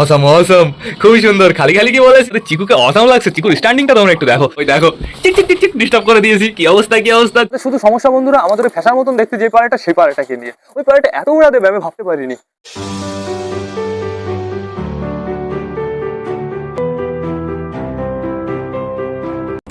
অসম অসম খুবই সুন্দর। খালি খালি কি বলে চিকুকে অসম লাগছে। চিকুর স্ট্যান্ডিংটা তোমরা একটু দেখো। ওই দেখো। ঠিক ঠিক টিক ডিস্টার্ব করে দিয়েছি। কি অবস্থা কি অবস্থা? শুধু সমস্যা বন্ধুরা, আমাদের ফ্যাশন মতন দেখতে যে পাড়াটা সেই পাড়াটাকে নিয়ে? ওই পাড়াটা এত উড়াতে আমি ভাবতে পারিনি।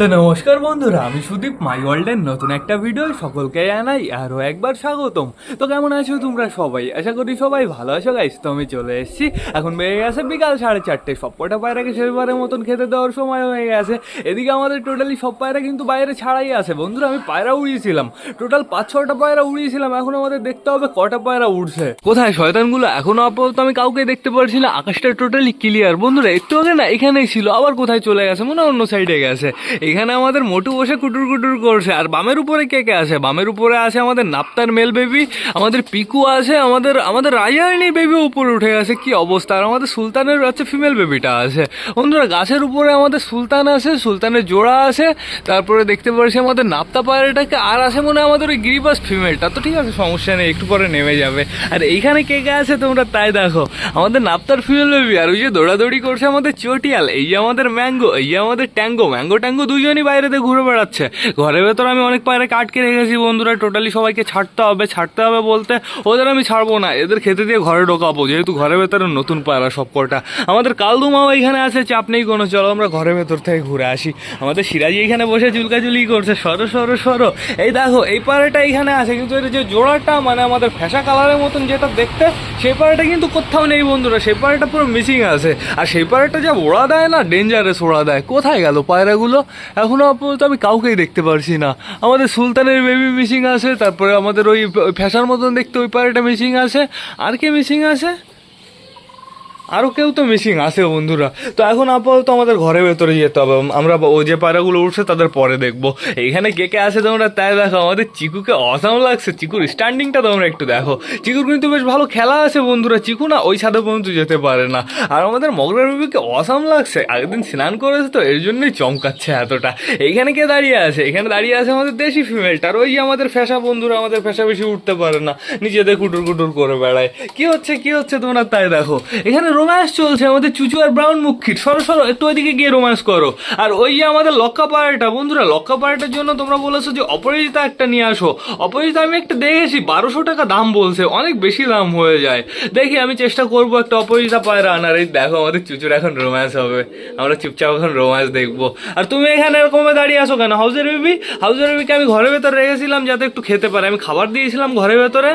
তো নমস্কার বন্ধুরা, আমি সুদীপ মাই ওয়ার্ল্ডের নতুন একটা ভিডিও সকলকে জানাই আরও একবার স্বাগতম। তো কেমন আছো তোমরা সবাই? আশা করি সবাই ভালো আছো গাইস তো আমি চলে এসেছি। এখন বেড়ে গেছে বিকাল সাড়ে চারটে। সব কটা পায়রাকে শেষবারের মতন খেতে দেওয়ার সময় হয়ে গেছে। এদিকে আমাদের টোটালি সব পায়রা কিন্তু বাইরে ছাড়াই আছে। বন্ধুরা, আমি পায়রা উড়িয়েছিলাম। টোটাল পাঁচ, ছটা পায়রা উড়িয়েছিলাম। এখন আমাদের দেখতে হবে কটা পায়রা উড়ছে। কোথায় শয়তানগুলো? এখনও আপাতত আমি কাউকে দেখতে পারছি না। আকাশটা টোটালি ক্লিয়ার বন্ধুরা, একটু আগে না এখানেই ছিল, আবার কোথায় চলে গেছে? মনে অন্য সাইডে গেছে। এখানে আমাদের মোটু বসে কুটুর কুটুর করছে। আর বামের উপরে কে কে আছে? বামের উপরে আছে আমাদের নাপ্তার মেল বেবি, আমাদের পিকু আছে, আমাদের আমাদের রাজারানী বেবি উপরে উঠে গেছে। কি অবস্থা? আর আমাদের সুলতানের হচ্ছে ফিমেল বেবিটা আছে। বন্ধুরা, গাছের উপরে আমাদের সুলতান আছে, সুলতানের জোড়া আছে। তারপরে দেখতে পাচ্ছি আমাদের নাপ্তা পায়রাটাকে আর আছে মনে হয় আমাদের ওই গিরিবাস ফিমেলটা। তো ঠিক আছে, সমস্যা নেই, একটু পরে নেমে যাবে। আর এইখানে কে কে আছে তোমরা তাই দেখো। আমাদের নাপ্তার ফিমেল বেবি, আর ওই যে দৌড়াদৌড়ি করছে আমাদের চটিয়াল, এই যে আমাদের ম্যাঙ্গো, এই যে আমাদের ট্যাঙ্গো, ম্যাঙ্গো ট্যাঙ্গো দুজনই বাইরেতে ঘুরে বেড়াচ্ছে। ঘরের ভেতর আমি অনেক পায়রা কাটকে রেখেছি বন্ধুরা টোটালি সবাইকে ছাড়তে হবে ছাড়তে হবে বলতে ওদের আমি ছাড়বো না। এদের খেতে দিয়ে ঘরে ঢোকাবো, যেহেতু ঘরের ভেতরে নতুন পায়রা সব কটা আমাদের কালদুমাও এখানে আছে, চাপ নেই কোনো, চলো আমরা ঘরের ভেতর থেকে ঘুরে আসি। আমাদের সিরাজি এখানে বসে চুলকাচুলি করছে, সরো সরো সরো। এই দেখো, এই পায়রাটা এখানে আছে, কিন্তু এর যে জোড়াটা মানে আমাদের ফ্যাশা কালারের মতন যেটা দেখতে, সেই পায়রাটা কিন্তু কোথাও নেই বন্ধুরা, সেই পায়রাটা পুরো মিসিং আছে। আর সেই পায়রাটা যা ওড়া দেয় না ডেঞ্জারাস ওড়া দেয়, কোথায় গেল পায়রাগুলো? এখনও আপাতত আমি কাউকেই দেখতে পারছি না। আমাদের সুলতানের বেবি মিসিং আছে, তারপরে আমাদের ওই ফ্যাশার মতন দেখতে ওই পাড়াটা মিসিং আছে। আর কে মিসিং আছে? আরও কেউ তো মিসিং আছে বন্ধুরা। তো এখন আপাতত আমাদের ঘরের ভেতরে যেতে হবে। আমরা ও যে পায়রাগুলো উঠছে তাদের পরে দেখব। এইখানে কে কে আছে তোমরা? তাই দেখো, আমাদের চিকুকে অসাম লাগছে। চিকুর স্ট্যান্ডিংটা তোমরা একটু দেখো। চিকুর কিন্তু বেশ ভালো খেলা আছে বন্ধুরা। চিকু না ওই ছাদে পর্যন্ত যেতে পারে না। আর আমাদের মগরার বিবিকে অসাম লাগছে। আগের দিন স্নান করেছে তো, এর জন্যই চমকাচ্ছে এতটা। এইখানে কে দাঁড়িয়ে আছে? এখানে দাঁড়িয়ে আছে আমাদের দেশি ফিমেলটা আর ওই যে আমাদের ফ্যাশা বন্ধুরা, আমাদের ফ্যাশা বেশি উঠতে পারে না। নিজেদের কুটুর কুটুর করে বেড়ায়। কি হচ্ছে কি হচ্ছে তোমরা তাই দেখো। এখানে রোম্যান্স চলছে, আমাদের চুচু আর ব্রাউন মুখির সরো সরো, একটু ওইদিকে গিয়ে রোম্যান্স করো। আর ওই যে আমাদের লক্কা পাড়াটা, বন্ধুরা, লক্কা পাড়াটার জন্য তোমরা বলেছ যে অপরাজিতা একটা নিয়ে আসো। অপরাজিতা আমি একটা দেখেছি, বারোশো টাকা দাম বলছে, অনেক বেশি দাম হয়ে যায়। দেখি, আমি চেষ্টা করব একটা অপরাজিতা পায়রা আনার। এই দেখো, আমাদের চুচুর এখন রোম্যান্স হবে। আমরা চুপচাপ এখন রোম্যান্স দেখব। আর তুমি এখানে এরকম দাঁড়িয়ে আসো কেন? হাউজের বেবি হাউজের বেবিকে আমি ঘরের ভেতরে রেখেছিলাম যাতে একটু খেতে পারে। আমি খাবার দিয়েছিলাম ঘরের ভেতরে।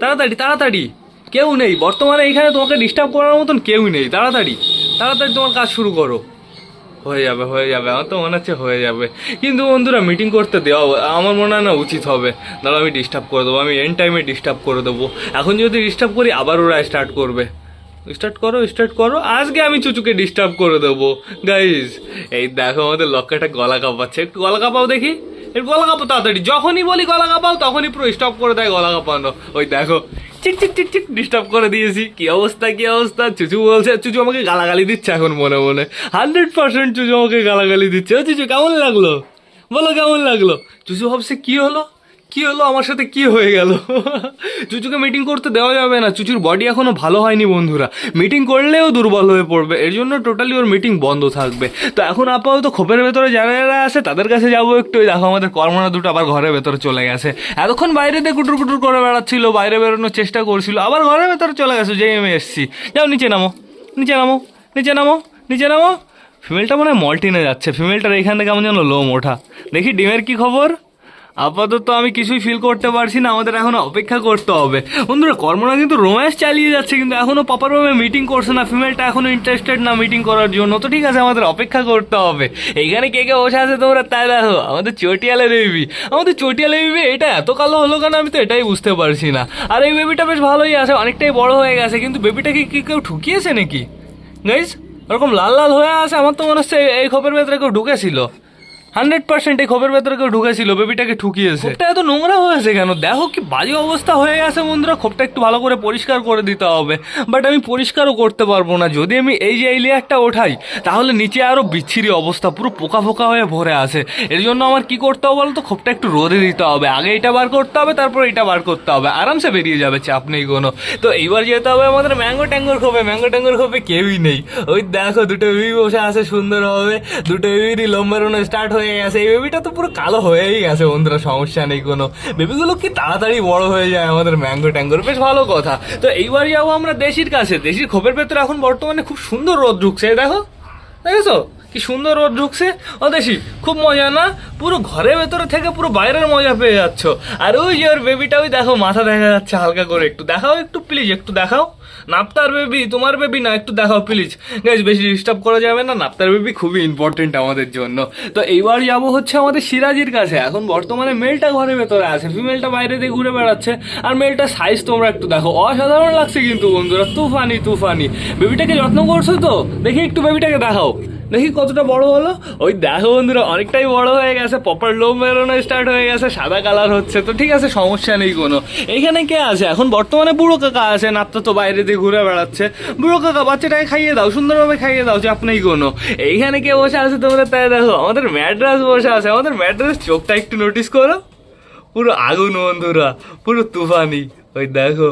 তাড়াতাড়ি তাড়াতাড়ি। কেউ নেই। বর্তমানে এখানে তোমাকে ডিস্টার্ব করার মতন কেউ নেই। তাড়াতাড়ি তাড়াতাড়ি তোমার কাজ শুরু করো। হয়ে যাবে হয়ে যাবে। আমার তো মনে হচ্ছে হয়ে যাবে। কিন্তু বন্ধুরা মিটিং করতে দেওয়া আমার মনে হয় না উচিত হবে। দাঁড়া আমি ডিস্টার্ব করে দেবো, আমি এন টাইমে ডিস্টার্ব করে দেবো। এখন যদি ডিস্টার্ব করি, আবার ওরা স্টার্ট করবে। স্টার্ট করো স্টার্ট করো। আজকে আমি চুচুকে ডিস্টার্ব করে দেবো। গাইজ এই দেখো আমাদের লক্কাটা গলা কাঁপাচ্ছে। একটু গলা কাঁপাও দেখি। একটু গলা কাঁপো তাড়াতাড়ি। যখনই বলি গলা কাঁপাও, তখনই পুরো স্টপ করে দেয় গলা কাঁপানো। ওই দেখো চিক চিক ডিস্টার্ব করে দিয়েছি। কি অবস্থা কি অবস্থা? চুচু বলছে, চুচু আমাকে গালাগালি দিচ্ছে এখন মনে মনে। হান্ড্রেড পার্সেন্ট চুচু আমাকে গালাগালি দিচ্ছে। ও চুচু, কেমন লাগল? বলো, কেমন লাগল? চুচু ভাবছে, কি হলো? কি হলো? আমার সাথে কি হয়ে গেল? চুচুকে মিটিং করতে দেওয়া যাবে না। চুচুর বডি এখনও ভালো হয়নি বন্ধুরা। মিটিং করলেও দুর্বল হয়ে পড়বে। এর জন্য টোটালি ওর মিটিং বন্ধ থাকবে। তো এখন আপাতত খোপের ভেতরে যারা যারা আছে, তাদের কাছে যাব একটু। দেখো আমাদের কর্মনা দুটো আবার ঘরের ভেতরে চলে গেছে। এতক্ষণ বাইরে দিয়ে কুটুর কুটুর করে বেড়াচ্ছিল, বাইরে বেরোনোর চেষ্টা করছিল। আবার ঘরের ভেতরে চলে গেছে যে আমি এসছি। যাও, নিচে নামো। নিচে নামো। নিচে নামো। নিচে নামো। ফিমেলটা মনে হয় মল্টিনে যাচ্ছে। ফিমেলটার এখান থেকে কেমন যেন লোম ওঠা। দেখি ডিমের কি খবর? আপাতত আমি কিছুই ফিল করতে পারছি না, আমাদের এখন অপেক্ষা করতে হবে। বন্ধুরা কর্মরা কিন্তু রোম্যান্স চালিয়ে যাচ্ছে, কিন্তু এখনও পাপার রুমে মিটিং করছে না ফিমেলটা এখনও ইন্টারেস্টেড না মিটিং করার জন্য। তো ঠিক আছে, আমাদের অপেক্ষা করতে হবে। এইখানে কে কে বসে আছে তোমরা তাই দেখো, আমাদের চটিয়ালে বেবি আমাদের চটিয়ালে বেবি এটা এত কালো হলো কেন? আমি তো এটাই বুঝতে পারছি না। আর এই বেবিটা বেশ ভালোই আছে, অনেকটাই বড় হয়ে গেছে, কিন্তু বেবিটাকে কি কেউ ঠুকিয়েছে নাকি? গাইজ ওরকম লাল লাল হয়ে আছে, আমার তো মনে হচ্ছে এই- খোপের ভেতরে কেউ ঢুকেছিল। হান্ড্রেড পার্সেন্ট এই খোপের ভেতরে কেউ ঢুকেছিল, বেবিটাকে ঠুকিয়েছে। খোপটা এত নোংরা হয়েছে কেন? দেখো কি বাজে অবস্থা হয়ে গেছে বন্ধুরা, খোপটা একটু ভালো করে পরিষ্কার করে দিতে হবে। বাট আমি পরিষ্কারও করতে পারব না, যদি আমি এই যে এই লেয়ারটা ওঠাই, তাহলে নিচে আরও বিচ্ছিরি অবস্থা, পুরো পোকা ফোকা হয়ে ভরে আছে। এর জন্য আমার কি করতে হবে বলো তো খোপটা একটু রোদে দিতে হবে, আগে এটা বার করতে হবে, তারপর এটা বার করতে হবে। আরামসে বেরিয়ে যাবে, চাপ নেই কোনো। তো এইবার যেতে হবে আমাদের ম্যাঙ্গো ট্যাঙ্গোর খোপে, ম্যাঙ্গো ট্যাঙ্গোর খোপে কেউই নেই। ওই দেখো দুটো বেবি বসে আছে সুন্দর হবে দুটো বেবিরই লোম বেরোনো স্টার্ট হয়ে গেছে এই বেবিটা তো পুরো কালো হয়েই গেছে বন্ধুরা, সমস্যা নেই কোনো। বেবিগুলো কি তাড়াতাড়ি বড় হয়ে যায় আমাদের ম্যাঙ্গো ট্যাঙ্গোর বেশ ভালো কথা। তো এইবারই যাব আমরা দেশির কাছে। দেশির খোপের ভেতরে এখন বর্তমানে খুব সুন্দর রোদ ঢুকছে, দেখো? দেখেছ? কি সুন্দর রোদ ঢুকছে? ও দেশি খুব মজা না? পুরো ঘরের ভেতরে থেকে পুরো বাইরের মজা পেয়ে যাচ্ছ। আর ওই যে ওর বেবিটা ওই দেখো, মাথা দেখা যাচ্ছে হালকা করে একটু। দেখাও একটু প্লিজ একটু দেখাও। নাপ্তার বেবি তোমার বেবি না, একটু দেখাও প্লিজ গাইজ বেশি ডিস্টার্ব করা যাবে না, নাপ্তার বেবি খুবই ইম্পর্টেন্ট আমাদের জন্য। তো এইবার যাব হচ্ছে আমাদের সিরাজির কাছে। এখন বর্তমানে মেলটা ঘরের ভেতরে আছে। ফিমেলটা বাইরে দিয়ে ঘুরে বেড়াচ্ছে। আর মেলটার সাইজ তোমরা একটু দেখো। অসাধারণ লাগছে কিন্তু বন্ধুরা, তুফানি তুফানি। বেবিটাকে যত্ন করছ তো? দেখি একটু বেবিটাকে দেখাও। দেখি কতটা বড় হলো? ওই দেখো বন্ধুরা, অনেকটাই বড় হয়ে গেছে। পপার লোম বেরোনো স্টার্ট হয়ে গেছে, সাদা কালার হচ্ছে। তো ঠিক আছে, সমস্যা নেই কোনো। এইখানে কে আছে? এখন বর্তমানে বুড়ো কাকা আছে, নাত্তা তো বাইরে দিয়ে ঘুরে বেড়াচ্ছে। বুড়ো কাকা, বাচ্চাটাকে খাইয়ে দাও, সুন্দরভাবে খাইয়ে দাও, চাপ নেই কোনো। এইখানে কে বসে আছে তোমরা তাই দেখো। আমাদের ম্যাড্রাস বসে আছে। আমাদের ম্যাড্রাস চোখটা একটু নোটিস করো। পুরো আগুন বন্ধুরা, পুরো তুফানি। ওই দেখো।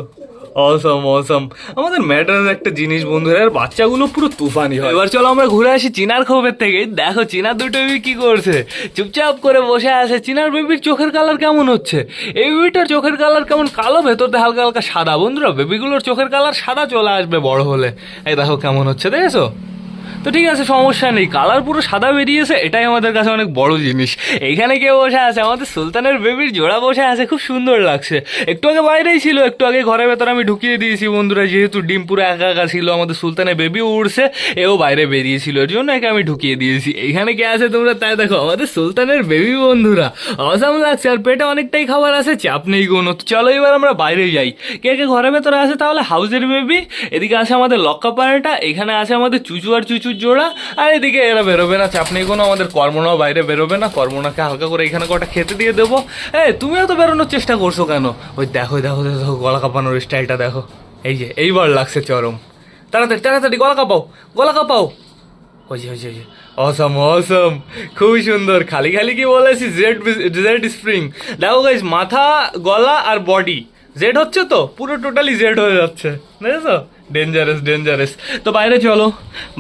অসম অসম আমাদের ম্যাটার একটা জিনিস, বন্ধুরা, আর বাচ্চাগুলো পুরো তুফানি হয়। এবার চলো আমরা ঘুরে আসি চিনার খবর থেকে। দেখো চিনার দুটো বেবি কি করছে? চুপচাপ করে বসে আছে। চিনার বেবির চোখের কালার কেমন হচ্ছে? এই বেবিটার চোখের কালার কেমন? কালো ভেতরতে হালকা হালকা সাদা। বন্ধুরা বেবিগুলোর চোখের কালার সাদা চলে আসবে বড় হলে। এই দেখো কেমন হচ্ছে, দেখেছ? তো ঠিক আছে, সমস্যা নেই। কালার পুরো সাদা বেরিয়েছে, এটাই আমাদের কাছে অনেক বড় জিনিস। এইখানে কেউ বসে আছে, আমাদের সুলতানের বেবির জোড়া বসে আছে, খুব সুন্দর লাগছে। একটু আগে বাইরেই ছিল, একটু আগে ঘরের ভেতর আমি ঢুকিয়ে দিয়েছি, বন্ধুরা, যেহেতু ডিম পুরো একা একা ছিল, আমাদের সুলতানের বেবি উড়ছে, এও বাইরে বেরিয়েছিল, এর জন্য একে আমি ঢুকিয়ে দিয়েছি। এইখানে কে আছে তোমরা তাই দেখো, আমাদের সুলতানের বেবি, বন্ধুরা। অসাম লাগছে, আর পেটে অনেকটাই খাবার আছে, চাপ নেই কোনো। চলো এবার আমরা বাইরে যাই। কে কে ঘরের ভেতরে আছে তাহলে? হাউসের বেবি, এদিকে আছে আমাদের লক্কা পায়রাটা, এখানে আছে আমাদের চুচু আর চুচুর জোড়া, আর এদিকে এরা বেরোবে না, চাপ নেই কোনো, আমাদের কর্মনাও বাইরে বেরোবে না, কর্মনাকে হালকা করে এখানে কটা খেতে দিয়ে দেবো। এ, তুমিও তো বেরোনোর চেষ্টা করছ কেন? ওই দেখো দেখো দেখো, গলা কাঁপানোর স্টাইলটা দেখো। এই যে, এইবার লাগছে চরম। তাড়াতাড়ি তাড়াতাড়ি, গলা কাঁপাও গলা কাঁপাও। ওই যে ওই যে অসম অসম খুবই সুন্দর, খালি খালি কি বলেছি জেড জেড স্প্রিং দেখো গাইজ মাথা, গলা আর বডি জেড হচ্ছে তো? পুরো টোটালি জেড হয়ে যাচ্ছে। বুঝেছ? ডেঞ্জারাস ডেঞ্জারাস তো বাইরে চলো।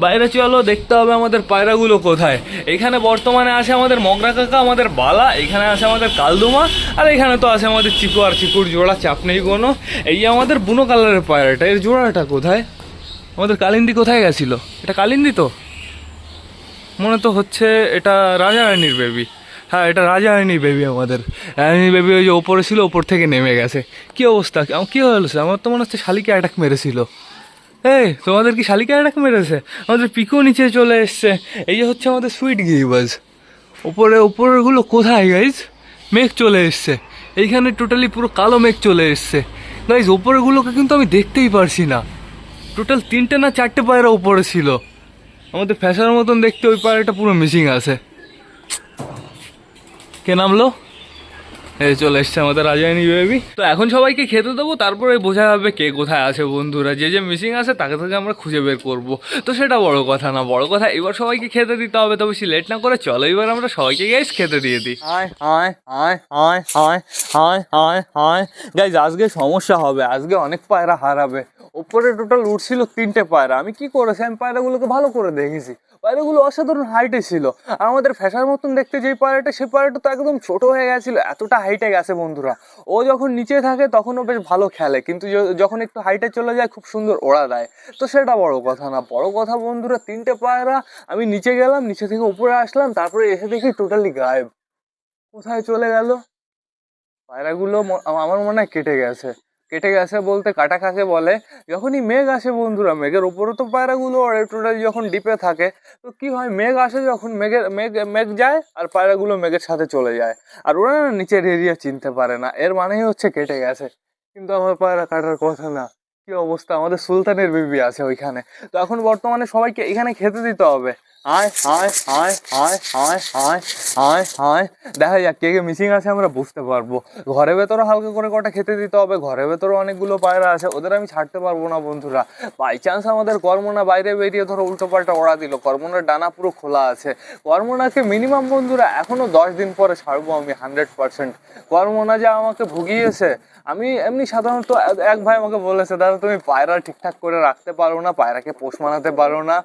বাইরে চলো, দেখতে হবে আমাদের পায়রাগুলো কোথায়। এখানে বর্তমানে আছে আমাদের মগরা কাকা, আমাদের বালা, এখানে আছে আমাদের কালদুমা, আর এখানে তো আছে আমাদের চিকু আর চিকুর জোড়া, চাপ নেই কোনো। এই আমাদের বুনো কালারের পায়রাটা, এর জোড়াটা কোথায়? আমাদের কালিন্দি কোথায় গেছিল? এটা কালিন্দি তো? মনে তো হচ্ছে এটা রাজা রানীর বেবি হ্যাঁ এটা রাজা রানীর বেবি আমাদের। রানীর বেবি ওই যে ওপরে ছিল, ওপর থেকে নেমে গেছে। কি অবস্থা? কি হলো আমার তো মনে হচ্ছে শালিকে অ্যাটাক মেরেছিল। এই, তোমাদের কি শালিকে অ্যাটাক মেরেছে? আমাদের পিকো নিচে চলে এসছে। এই যে হচ্ছে আমাদের সুইট গিরিবাজ ওপরে ওপরেরগুলো কোথায় গাইজ মেঘ চলে এসছে। এইখানে টোটালি পুরো কালো মেঘ চলে এসছে। গাইজ ওপরেরগুলোকে কিন্তু আমি দেখতেই পারছি না। টোটাল তিনটে না চারটে পায়রা উপরে ছিল। আমাদের ফ্যাশনের মতন দেখতে ওই পায়রাটা পুরো মিসিং আছে। কে নামলো? এই চলে এসছে আমাদের রাজায়নী বেবি তো এখন সবাইকে খেতে দেবো, তারপরে বোঝা যাবে কে কোথায় আছে বন্ধুরা। যে যে মিসিং আছে, তাকে থেকে আমরা খুঁজে বের করব। তো সেটা বড় কথা না, বড় কথা এবার সবাইকে খেতে দিতে হবে, তবে বেশি লেট না করে চলো, এবার আমরা সবাইকে গাইস খেতে দিয়ে দিই। গাইজ আজকে সমস্যা হবে, আজকে অনেক পায়রা হারাবে। ওপরে টোটাল উঠছিল তিনটে পায়রা। আমি কি করেছি আমি পায়রাগুলোকে ভালো করে দেখেছি। পায়রাগুলো অসাধারণ হাইটে ছিল। আমাদের ফ্যাশার মতন দেখতে যেই পায়রাটা সেই পায়রাটা তো একদম ছোট হয়ে গেছিল, এতটা হাইটে গেছে বন্ধুরা। ও যখন নিচে থাকে তখন ও বেশ ভালো খেলে, কিন্তু যখন একটু হাইটে চলে যায়, খুব সুন্দর ওড়া দেয়। তো সেটা বড় কথা না। বড় কথা বন্ধুরা, তিনটে পায়রা আমি নিচে গেলাম, নিচে থেকে উপরে আসলাম, তারপরে এসে দেখি টোটালি গায়েব। কোথায় চলে গেল? পায়রাগুলো আমার মনে হয় কেটে গেছে। কেটে গেছে বলতে কাটা কাকে বলে? যখনই মেঘ আসে বন্ধুরা, মেঘের ওপরে তো পায়রাগুলো টোটালি যখন ডিপে থাকে, তো কি হয়? মেঘ আসে যখন মেঘের, মেঘ মেঘ যায় আর পায়রাগুলো মেঘের সাথে চলে যায়। আর ওরা না নিচের এরিয়া চিনতে পারে না। এর মানেই হচ্ছে কেটে গেছে। কিন্তু আমার পায়রা কাটার কথা না। কি অবস্থা? আমাদের সুলতানের বেবি আছে ওইখানে। তো এখন বর্তমানে সবাইকে এখানে খেতে দিতে হবে। আয় আয় আয় আয় আয় দেখা যাক কে কে মিসিং আছে, আমরা বুঝতে পারব। ঘরে ভেতরে হালকা করে কটা খেতে দিতে হবে ঘরে ভেতরে অনেকগুলো পায়রা আছে, ওদের আমি ছাড়তে পারব না, বন্ধুরা। বাই চান্স আমাদের কর্মনা বাইরে বেরিয়ে ধরো উল্টো পাল্টা ওড়া দিল, কর্মনার ডানা পুরো খোলা আছে। কর্মনাকে মিনিমাম বন্ধুরা, এখনও দশ দিন পরে ছাড়বো আমি হান্ড্রেড পার্সেন্ট কর্মনা যে আমাকে ভুগিয়েছে, আমি এমনি সাধারণত এক ভাই আমাকে বলেছে, দাদা, তুমি পায়রা ঠিকঠাক করে রাখতে পারো না, পায়রাকে পোষ মানাতে পারো না।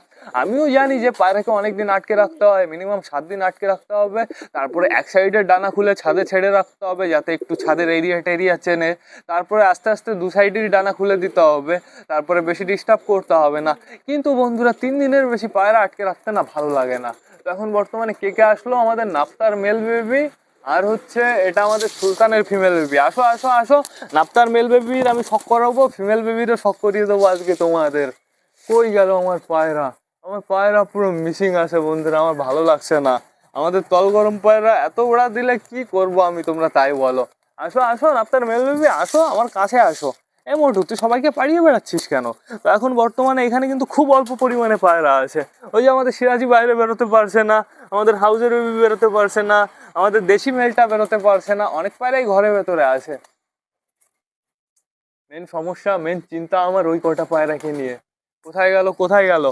আমিও জানি যে পায়রাকে অনেকদিন আটকে রাখতে হয় মিনিমাম সাত দিন আটকে রাখতে হবে। তারপরে এক সাইডের ডানা খুলে ছাদে ছেড়ে রাখতে হবে, যাতে একটু ছাদের এরিয়া টেরিয়া চেনে। তারপরে আস্তে আস্তে দু সাইডেরই ডানা খুলে দিতে হবে, তারপরে বেশি ডিস্টার্ব করতে হবে না। কিন্তু বন্ধুরা, তিন দিনের বেশি পায়রা আটকে রাখতে না ভালো লাগে না। তো এখন বর্তমানে কে কে আসলো? আমাদের নাপ্তার মেল বেবি আর হচ্ছে এটা আমাদের সুলতানের ফিমেল বেবি আসো আসো আসো। নাপ্তার মেল বেবির আমি শখ করাবো ফিমেল বেবিরও শখ করিয়ে দেবো আজকে তোমাদের। কই গেল আমার পায়রা? আমার পায়রা পুরো মিসিং আছে বন্ধুরা, আমার ভালো লাগছে না। আমাদের তল গরম পায়রা এত ওড়া দিলে কি করব আমি তোমরা তাই বলো। আসো আসো আপনার মেল বেবি আসো, আমার কাছে আসো। এ মোটু তুই সবাইকে পাড়িয়ে বেড়াচ্ছিস কেন? তো এখন বর্তমানে এখানে কিন্তু খুব অল্প পরিমাণে পায়রা আছে। ওই যে আমাদের সিরাজি বাইরে বেরোতে পারছে না, আমাদের হাউজের বেবি বেরোতে পারছে না, আমাদের দেশি মেলটা বেরোতে পারছে না, অনেক পায়রাই ঘরে ভেতরে আছে। মেন সমস্যা মেন চিন্তা আমার ওই কটা পায়রাকে নিয়ে। কোথায় গেল কোথায় গেল?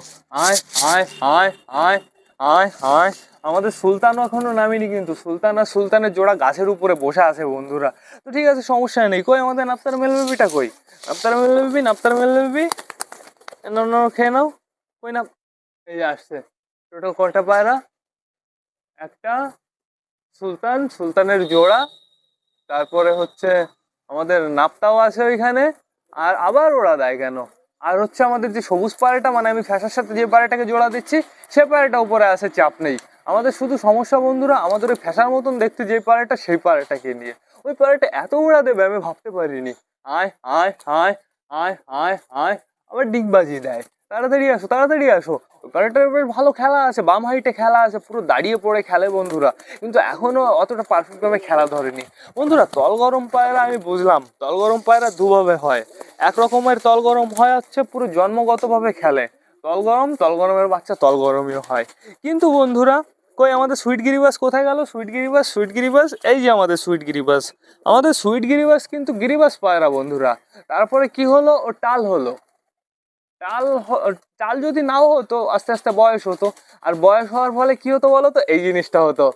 আয় আয় আয় আয় আয় আয় আমাদের সুলতানও এখনও নামিনি কিন্তু। সুলতান আর সুলতানের জোড়া গাছের উপরে বসে আছে বন্ধুরা। তো ঠিক আছে, সমস্যা নেই। কই আমাদের নাপ্তার মেল বেবিটা কই? নাপ্তার মেল বেবি নাপ্তার মেল বেবি নাও নাও, খেয়ে নাও। কই না, এই যে আসছে। টোটাল কটা পায়রা? একটা, সুলতান, সুলতানের জোড়া। তারপরে হচ্ছে আমাদের নাপ্তাও আছে ওইখানে। আর আবার ওরা দেয় কেন? আর হচ্ছে আমাদের যে সবুজ পাড়াটা মানে আমি ফ্যাশার সাথে যে পাড়াটাকে জোড়া দিচ্ছি, সে পাড়াটা উপরে আসে চাপ নেই। আমাদের শুধু সমস্যা বন্ধুরা, আমাদের ওই ফ্যাসার মতন দেখতে যে পাড়াটা, সেই পাড়াটাকে নিয়ে। ওই পাড়াটা এত উড়া দেবে, আমি ভাবতে পারিনি। আয় আয় আয় আয় আয় আয়, আবার ডিগ বাজিয়ে দেয়। তাড়াতাড়ি আসো তাড়াতাড়ি আসো। পায়রাটার বেশ ভালো খেলা আছে, বাম হাইটে খেলা আছে, পুরো দাঁড়িয়ে পড়ে খেলে বন্ধুরা। কিন্তু এখনও অতটা পারফেক্টভাবে খেলা ধরেনি। বন্ধুরা, তল গরম পায়রা আমি বুঝলাম, তল গরম পায়রা দুভাবে হয়। এক রকমের তল গরম হয় হচ্ছে পুরো জন্মগতভাবে খেলে। তল গরম, তল গরমের বাচ্চা তল গরমই হয়। কিন্তু বন্ধুরা, কই আমাদের সুইট গিরিবাস কোথায় গেল? সুইট গিরিবাস সুইট গিরিবাস, এই যে আমাদের সুইট গিরিবাস। আমাদের সুইট গিরিবাস কিন্তু গিরিবাস পায়রা বন্ধুরা। তারপরে কি হলো? ও টাল হলো। হ- টাল যদি নাও হতো, আস্তে আস্তে বয়স হতো। আর বয়স হওয়ার ফলে কি হতো বলো তো? এই জিনিসটা হতো।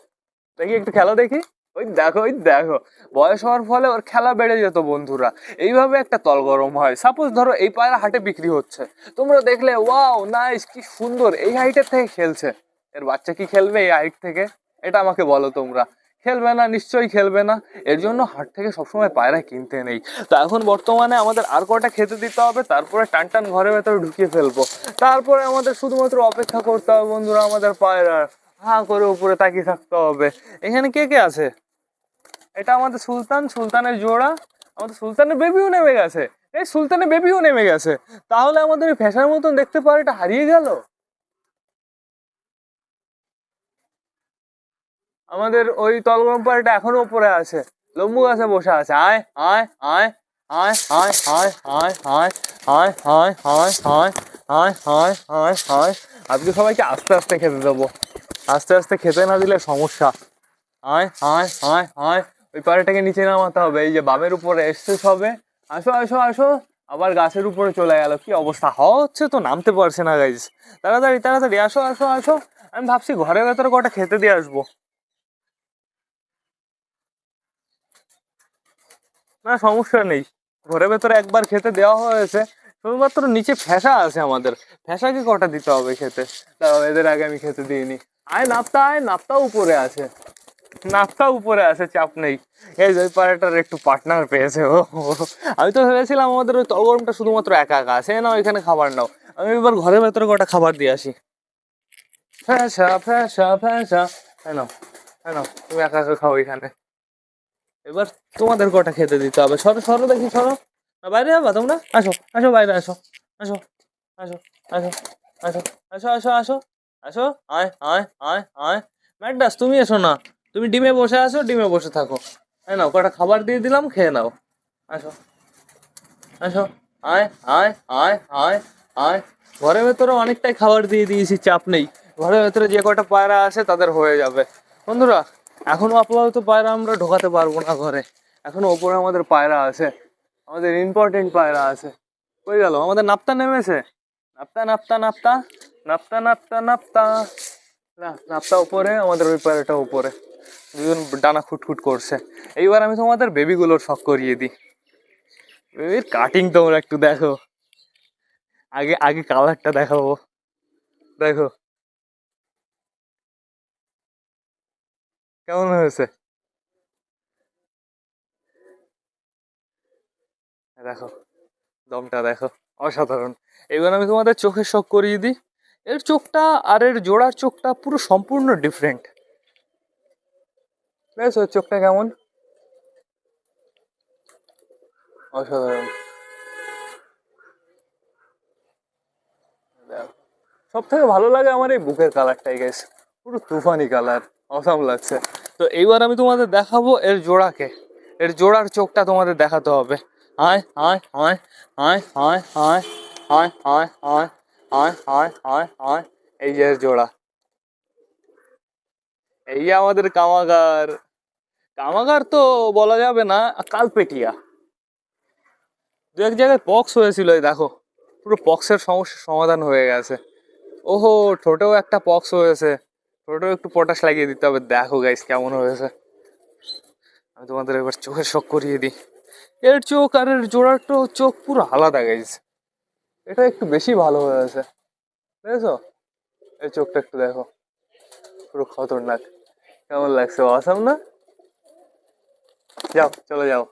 দেখি একটু খেলা দেখি। ওই দেখো ওই দেখো। বয়স হওয়ার ফলে ওর খেলা বেড়ে যেত বন্ধুরা। এইভাবে একটা তল গরম হয়। সাপোজ ধরো এই পায়রা হাটে বিক্রি হচ্ছে। তোমরা দেখলে, ওয়াও নাইস কি সুন্দর! এই হাইটের থেকে খেলছে। এর বাচ্চা কি খেলবে এই হাইট থেকে? এটা আমাকে বলো তোমরা। খেলবে না, নিশ্চয়ই খেলবে না। এর জন্য হাট থেকে সবসময় পায়রা কিনতে নেই। তো এখন বর্তমানে আমাদের আর কটা খেতে দিতে হবে, তারপরে টান টান ঘরের ভেতরে ঢুকিয়ে ফেলব। তারপরে আমাদের শুধুমাত্র অপেক্ষা করতে হবে বন্ধুরা আমাদের পায়রার হা করে উপরে তাকিয়ে থাকতে হবে। এখানে কে কে আছে? এটা আমাদের সুলতান, সুলতানের জোড়া। আমাদের সুলতানের বেবিও নেমে গেছে। এই সুলতানের বেবিও নেমে গেছে। তাহলে আমাদের ফ্যাশার মতন দেখতে পারে এটা হারিয়ে গেল? আমাদের ওই তলগরম পাড়াটা এখনও উপরে আছে লম্বু গাছে বসে আছে আয় আয় আয় আয় আয় আয় আয় আয় আয় আয় আয় আয় আয় আয় আয় আয় আজকে সবাইকে আস্তে আস্তে খেতে দেবো আস্তে আস্তে খেতে না দিলে সমস্যা আয় আয় আয় আয় ওই পাড়াটাকে নিচে নামাতে হবে এই যে বামের উপরে এসছে সবে আসো আসো আসো আবার গাছের উপরে চলে গেল কি অবস্থা হচ্ছে তো নামতে পারছে না গাইজ তাড়াতাড়ি তাড়াতাড়ি আসো আসো আসো আমি ভাবছি ঘরের ভেতরে কটা খেতে দিয়ে আসব না, সমস্যা নেই। ঘরের ভেতরে একবার খেতে দেওয়া হয়েছে, শুধুমাত্র নিচে ফ্যাসা আছে আমাদের। ফ্যাসাকে কটা দিতে হবে খেতে? তাও এদের আগে আমি খেতে দিইনি আয়, নাপ্তা আয় নাপ্তা উপরে আছে। নাপ্তা উপরে আছে, চাপ নেই। এই যে পাড়াটার একটু পার্টনার পেয়েছে, ও। আমি তো ভেবেছিলাম আমাদের ওই তলগরমটা শুধুমাত্র একা একা আছে। না এখানে খাবার নাও। আমি এবার ঘরের ভেতরে কটা খাবার দিয়ে আসি। ফ্যাসা ফ্যাসা ফ্যাসা হ্যাঁ নাও হ্যাঁ নাও, তুমি একা একা খাও এখানে। এবার তোমাদের কটা খেতে দিতে হবে? সরো সরো দেখি, সরো। বাইরে যাবা তোমরা? আসো আসো, বাইরে আসো। আসো আসো আসো আসো আসো আসো আসো আসো, আয় আয় আয় আয়। ম্যাডাস তুমি এসো না। তুমি ডিমে বসে আসো ডিমে বসে থাকো। হ্যাঁ নাও, কটা খাবার দিয়ে দিলাম, খেয়ে নাও। আসো আসো, আয় আয় আয় আয় আয়। ঘরের ভেতরে অনেকটাই খাবার দিয়ে দিয়েছি, চাপ নেই। ঘরের ভেতরে যে কটা পায়রা আছে তাদের হয়ে যাবে। বন্ধুরা এখনও আপাতত পায়রা আমরা ঢোকাতে পারব না ঘরে। এখনও ওপরে আমাদের পায়রা আছে। আমাদের ইম্পর্টেন্ট পায়রা আছে। কই গেল? আমাদের নাপ্তা নেমেছে। নাপ্তা নাপ্তা নাপ্তা। নাপ্তা নাপ্তা নাপ্তা। না, নাপ্তা উপরে, আমাদের ওই পায়রাটা উপরে। দুজন ডানা খুটখুট করছে। এইবার আমি তোমাদের বেবিগুলোর শখ করিয়ে দিই। বেবির কাটিং তোমরা একটু দেখো। আগে আগে কালারটা দেখাবো। দেখো। কেমন হয়েছে? দেখো, দমটা দেখো, অসাধারণ। এবার আমি তোমাদের চোখের শখ করিয়ে দিই। এর চোখটা আর এর জোড়ার চোখটা পুরো সম্পূর্ণ ডিফারেন্ট বেশ ওর চোখটা কেমন? অসাধারণ। সব থেকে ভালো লাগে আমার এই বুকের কালারটাই গেছে পুরো তুফানি কালার অসাম লাগছে তো এইবার আমি তোমাদের দেখাবো এর জোড়াকে এর জোড়ার চোখটা তোমাদের দেখাতে হবে আয় আয় আয় আয় আয় আয় আয় আয় আয় আয় আয় আয় আয় এই যে এর জোড়া এই আমাদের কামাগার কামাগার তো বলা যাবে না কালপেটিয়া দু এক জায়গায় পক্স হয়েছিল দেখো পুরো পক্সের সমস্যার সমাধান হয়ে গেছে ওহো ঠোঁটেও একটা পক্স হয়েছে ঠোঁটেও একটু পটাশ লাগিয়ে দিতে হবে। দেখো গাইস কেমন হয়েছে। আমি তোমাদের এবার চোখের শখ করিয়ে দিই। এর চোখ আর এর জোড়ার তো চোখ পুরো আলাদা গাইস এটা একটু বেশি ভালো হয়েছে। বুঝেছ এর চোখটা একটু দেখো। পুরো খতরনাক। কেমন লাগছে? অসাম না? যাও, চলে যাও।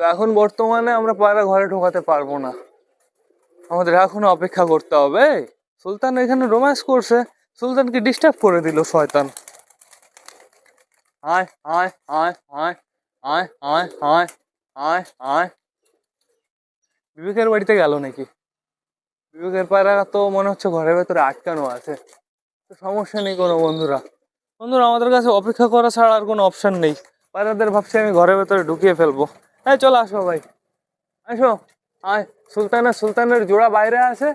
তো এখন বর্তমানে আমরা পায়রা ঘরে ঢোকাতে পারব না। আমাদের এখনও অপেক্ষা করতে হবে। সুলতান এখানে রোম্যান্স করছে। সুলতানকে ডিস্টার্ব করে দিল শয়তান। আয় আয় আয় আয় আয় আয় আয় আয় আয়। বিবেকের বাড়িতে গেল নাকি? বিবেকের পায়রা তো মনে হচ্ছে ঘরের ভেতরে আটকানো আছে। তো সমস্যা নেই কোনো বন্ধুরা। বন্ধুরা, আমাদের কাছে অপেক্ষা করা ছাড়া আর কোনো অপশান নেই। পায়রাদের ভাবছি আমি ঘরের ভেতরে ঢুকিয়ে ফেলব। হ্যাঁ চলো আসো ভাই। আসো। আয় সুলতানা সুলতানের জোড়া বাইরে আছে।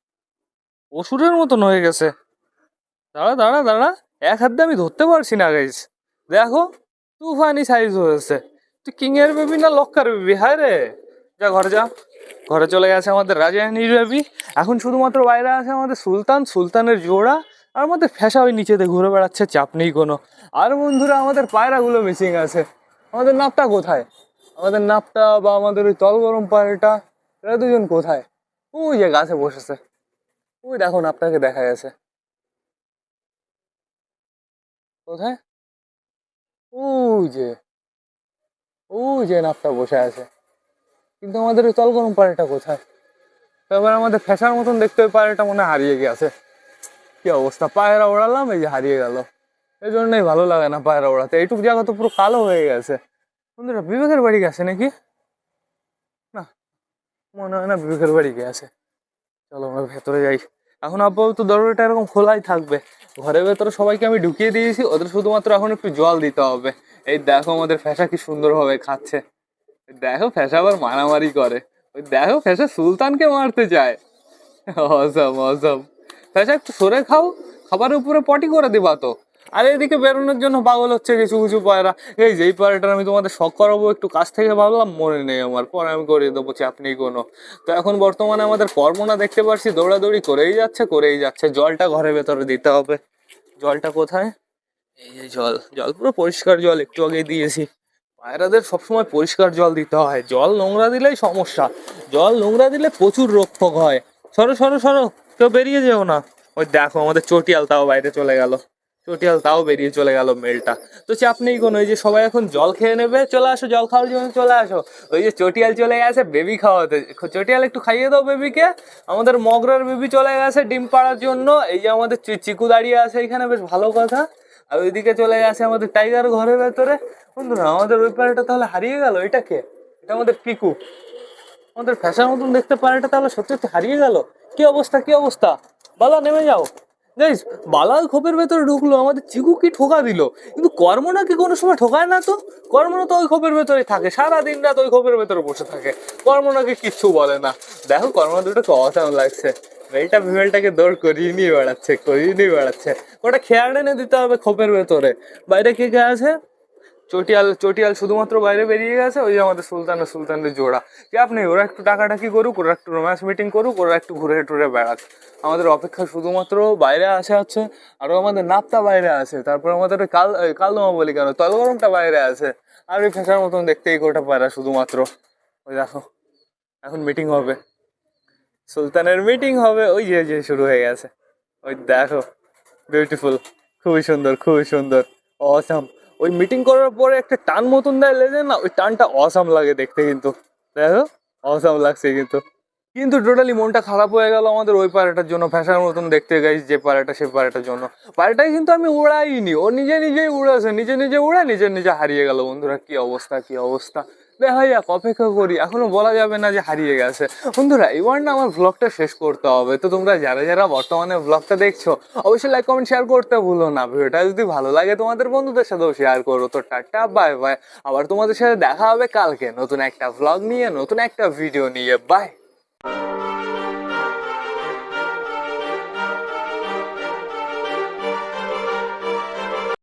অসুরের মতন হয়ে গেছে। দাঁড়া দাঁড়া দাঁড়া। এক হাত আমি ধরতে পারছি না গাইস দেখো, তুফানি সাইজ হয়েছে। তুই কিং এর বেবি না লক্কার বেবি হায় রে। যা, ঘরে যা। ঘরে চলে গেছে আমাদের রাজারানীর বেবি এখন শুধুমাত্র বাইরে আছে আমাদের সুলতান। সুলতানের জোড়া। আর আমাদের ফ্যাসা ওই নিচেতে ঘুরে বেড়াচ্ছে, চাপ নেই কোনো। আর বন্ধুরা, আমাদের পায়রাগুলো মিসিং আছে। আমাদের নাপটা কোথায়? আমাদের নাপটা বা আমাদের ওই তল গরম পায়রাটা, এরা দুজন কোথায়? ওই যে গাছে বসেছে। ওই দেখো আপনাকে দেখা গেছে। কোথায়? ওই যে ওই যে নাপটা বসে আছে। কিন্তু আমাদের ওই তল গরম পায়রাটা কোথায় তারপর আমাদের ফ্যাশার মতন দেখতে ওই পায়রাটা মনে হারিয়ে গেছে। কি অবস্থা? পায়রা ওড়ালাম, এই যে হারিয়ে গেল। এই জন্যই ভালো লাগে না পায়রা ওড়াতে। এইটুকু জায়গা তো পুরো কালো হয়ে গেছে। বন্ধুরা, বিবেকের বাড়ি গেছে নাকি? না, মনে হয় না বিবেকের বাড়ি গেছে। চলো আমরা ভেতরে যাই। এখন আপাতত দরজাটা এরকম খোলাই থাকবে। ঘরের ভেতরে সবাইকে আমি ঢুকিয়ে দিয়েছি, ওদের শুধুমাত্র এখন একটু জল দিতে হবে। এই দেখো আমাদের ফ্যাসা কি সুন্দরভাবে খাচ্ছে। দেখো ফ্যাসা আবার মারামারি করে। ওই দেখো ফ্যাসা সুলতানকে মারতে চায়। অসম অসম ফ্যাসা একটু সরে খাও, খাবারের উপরে পটি করে দিবা তো। আর এদিকে বেরোনোর জন্য পাগল হচ্ছে কিছু কিছু পায়রা এই যে, এই পায়রাটার আমি তোমাদের শখ করাবো, একটু কাছ থেকে ভাবলাম, মনে নেই আমার। পরে আমি করিয়ে দেবো, চাপ নেই কোনো। তো এখন বর্তমানে আমাদের কর্মনা দেখতে পারছি, দৌড়াদৌড়ি করেই যাচ্ছে করেই যাচ্ছে। জলটা ঘরের ভেতরে দিতে হবে। জলটা কোথায়? এই যে জল জল পুরো পরিষ্কার জল, একটু আগে দিয়েছি। পায়রাদের সবসময় পরিষ্কার জল দিতে হয়। জল নোংরা দিলেই সমস্যা। জল নোংরা দিলে প্রচুর ফোগ হয়। সরো সরো সরো, কেউ বেরিয়ে যেও না। ওই দেখো, আমাদের চটিয়াল তাও বাইরে চলে গেল। চটিয়াল তাও বেরিয়ে চলে গেল মেলটা তো চাপ নেই কোনো, ওই যে সবাই এখন জল খেয়ে নেবে, চলে আসো, জল খাওয়ার জন্য চলে আসো। ওই যে চটিয়াল চলে গেছে বেবি খাওয়াতে। চটিয়াল একটু খাইয়ে দাও বেবিকে আমাদের মগরার বেবি চলে গেছে ডিম পাড়ার জন্য। এই যে আমাদের চিকু দাঁড়িয়ে আছে এখানে, বেশ ভালো কথা। আর ওইদিকে চলে গেছে আমাদের টাইগার ঘরের ভেতরে। বন্ধুরা, আমাদের ওই পাড়াটা তাহলে হারিয়ে গেল, এটা কে? এটা আমাদের পিকু। আমাদের ফ্যাশন মতন দেখতে পাড়াটা তাহলে সত্যি সত্যি হারিয়ে গেল। কি অবস্থা কি অবস্থা? বালা, নেমে যাও। গাইস বালাল খোপের ভেতরে ঢুকলো, আমাদের চিকু কি ঠোকা দিল। কিন্তু কর্ম নাকি কোনো সময় ঠোকায় না তো? কর্ম তো ওই খোপের ভেতরেই থাকে সারা দিন রাত ওই খোপের ভেতরে বসে থাকে। কর্ম নাকি কিচ্ছু বলে না। দেখো, কর্ম দুটো অসাম লাগছে। মেলটা ফিমেলটাকে দৌড় করিয়ে নিয়ে বেড়াচ্ছে, করিয়ে নিয়ে বেড়াচ্ছে। ওটা খেয়াল এনে দিতে হবে খোপের ভেতরে। বাইরে কে কে আছে? চটিয়াল চটিয়াল শুধুমাত্র বাইরে বেরিয়ে গেছে, ওই যে আমাদের সুলতানের জোড়া। কি আপনি, ওরা একটু টাকাটাকি করুক, ওরা একটু রোম্যান্স মিটিং করুক, ওরা একটু ঘুরে টুরে বেড়াক। আমাদের অপেক্ষা শুধুমাত্র বাইরে আসে হচ্ছে আরও আমাদের নাপটা বাইরে আছে, তারপর আমাদের কাল কালদমা বলি কেন, তলগরমটা বাইরে আছে। আর ওই ফেঁসার মতন দেখতে এই গোটা পায়রা শুধুমাত্র। ওই দেখো, এখন মিটিং হবে। সুলতানের মিটিং হবে, ওই যে যে শুরু হয়ে গেছে। ওই দেখো বিউটিফুল খুবই সুন্দর খুবই সুন্দর অসাম ওই মিটিং করার পরে একটা টান মতন দেয় লেজে, না? ওই টানটা অসাম লাগে দেখতে কিন্তু। দেখো? অসাম লাগছে কিন্তু। কিন্তু টোটালি মনটা খারাপ হয়ে গেল আমাদের ওই পাড়াটার জন্য, ফ্যাশার মতন দেখতে গাইছি যে পাড়াটা সেই পাড়াটার জন্য। পাড়াটাই কিন্তু আমি উড়াইনি। ও নিজে নিজেই উড়েছে, নিজে নিজে উড়ে নিজে নিজে হারিয়ে গেল। বন্ধুরা, কি অবস্থা কি অবস্থা? যাক অপেক্ষা করি। এখনও বলা যাবে না যে হারিয়ে গেছে। বন্ধুরা এবার না আমার ব্লগটা শেষ করতে হবে। তো তোমরা যারা যারা বর্তমানে ব্লগটা দেখছ, অবশ্যই লাইক কমেন্ট শেয়ার করতে ভুলো না। ভিডিওটা যদি ভালো লাগে তোমাদের বন্ধুদের সাথেও শেয়ার করো। তো টাটা বাই বাই আবার তোমাদের সাথে দেখা হবে কালকে নতুন একটা ব্লগ নিয়ে, নতুন একটা ভিডিও নিয়ে। বাই